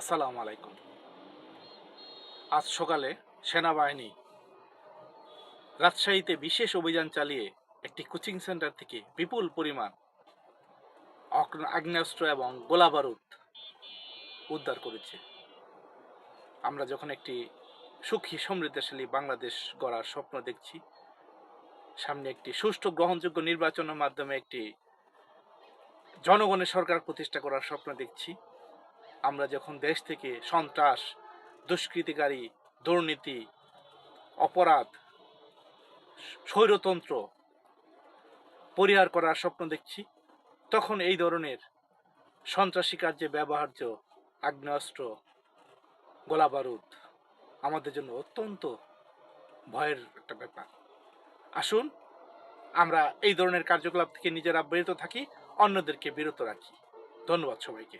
আসসালামু আলাইকুম। আজ সকালে সেনাবাহিনী রাজশাহীতে বিশেষ অভিযান চালিয়ে একটি কোচিং সেন্টার থেকে বিপুল পরিমাণ আগ্নেয়াস্ত্র এবং গোলা বারুদ উদ্ধার করেছে। আমরা যখন একটি সুখী, সমৃদ্ধশালী বাংলাদেশ গড়ার স্বপ্ন দেখছি, সামনে একটি সুষ্ঠু, গ্রহণযোগ্য নির্বাচনের মাধ্যমে একটি জনগণের সরকার প্রতিষ্ঠা করার স্বপ্ন দেখছি আমরা যখন দেশ থেকে সন্ত্রাস, দুষ্কৃতিকারী, দুর্নীতি, অপরাধ, স্বৈরতন্ত্র পরিহার করার স্বপ্ন দেখছি, তখন এই ধরনের সন্ত্রাসী কার্যে ব্যবহার্য আগ্নেয়াস্ত্র গোলা বারুদ আমাদের জন্য অত্যন্ত ভয়ের একটা ব্যাপার। আসুন, আমরা এই ধরনের কার্যকলাপ থেকে নিজেরা বিরত থাকি, অন্যদেরকে বিরত রাখি। ধন্যবাদ সবাইকে।